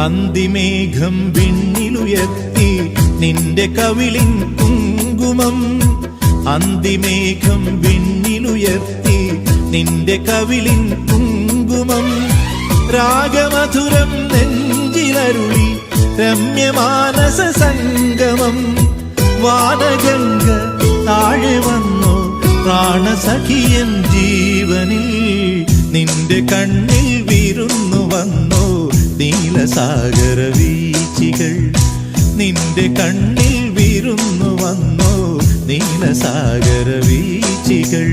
അന്തിമേഘം വിണ്ണിലുയർത്തി നിന്റെ കവിളിൻ കുങ്കുമം. അന്തിമേഘം വിണ്ണിലുയർത്തി നിന്റെ കവിളിൻ കുങ്കുമം. രാഗമധുരം നെഞ്ചിലരുളി രമ്യമാനസ സംഗമം. വാനഗംഗ താഴെ വന്നു പ്രാണസഖിയൻ ജീവനിൽ. നിന്റെ കണ്ണിൽ വിരുന്നു നീലസാഗര വീച്ചികൾ നിന്റെ കണ്ണിൽ വിരുന്നു വന്നു. നീലസാഗര വീച്ചികൾ